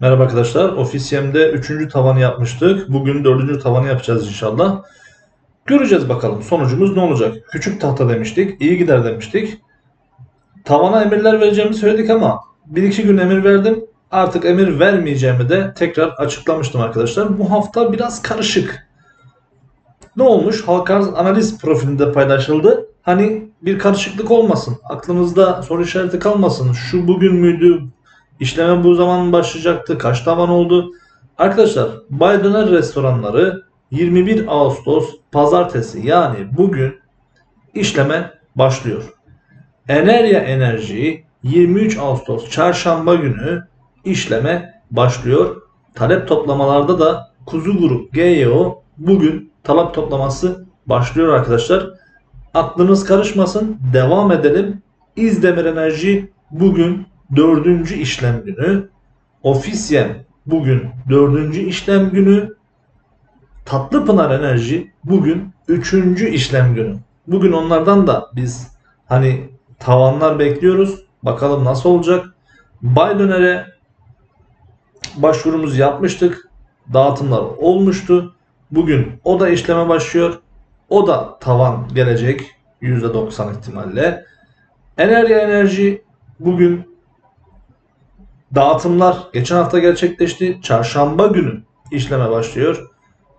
Merhaba arkadaşlar. Ofisyemde 3. tavanı yapmıştık. Bugün 4. tavanı yapacağız inşallah. Göreceğiz bakalım sonucumuz ne olacak. Küçük tahta demiştik. iyi gider demiştik. Tavana emirler vereceğimi söyledik ama 1-2 gün emir verdim. Artık emir vermeyeceğimi de tekrar açıklamıştım arkadaşlar. Bu hafta biraz karışık. Ne olmuş? Halka analiz profilinde paylaşıldı. Hani bir karışıklık olmasın. Aklınızda soru işareti kalmasın. Şu bugün müydü? İşleme bu zaman başlayacaktı? Kaç tavan oldu? Arkadaşlar Bay Döner restoranları 21 Ağustos pazartesi yani bugün işleme başlıyor. Enerya Enerji 23 Ağustos çarşamba günü işleme başlıyor. Talep toplamalarda da Kuzu Grup GYO bugün talep toplaması başlıyor arkadaşlar. Aklınız karışmasın. Devam edelim. İzdemir Enerji bugün dördüncü işlem günü. Ofisyem bugün dördüncü işlem günü. Tatlıpınar Enerji bugün üçüncü işlem günü. Bugün onlardan da biz hani tavanlar bekliyoruz. Bakalım nasıl olacak. Bay Döner'e başvurumuzu yapmıştık. Dağıtımlar olmuştu. Bugün o da işleme başlıyor. O da tavan gelecek %90 ihtimalle. Enerji Enerji bugün dağıtımlar geçen hafta gerçekleşti. Çarşamba günü işleme başlıyor.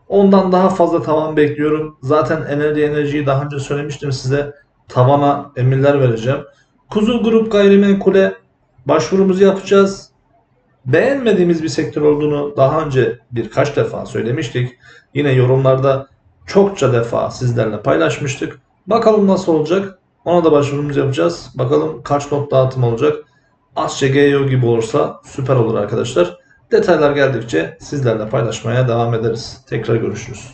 Ondan daha fazla tavan bekliyorum. Zaten Enerji Enerji'yi daha önce söylemiştim size. Tavana emirler vereceğim. Kuzu Grup Gayrimenkul'e başvurumuzu yapacağız. Beğenmediğimiz bir sektör olduğunu daha önce birkaç defa söylemiştik. Yine yorumlarda çokça defa sizlerle paylaşmıştık. Bakalım nasıl olacak. Ona da başvurumuzu yapacağız. Bakalım kaç lot dağıtım olacak. Asya GEO gibi olursa süper olur arkadaşlar. Detaylar geldikçe sizlerle paylaşmaya devam ederiz. Tekrar görüşürüz.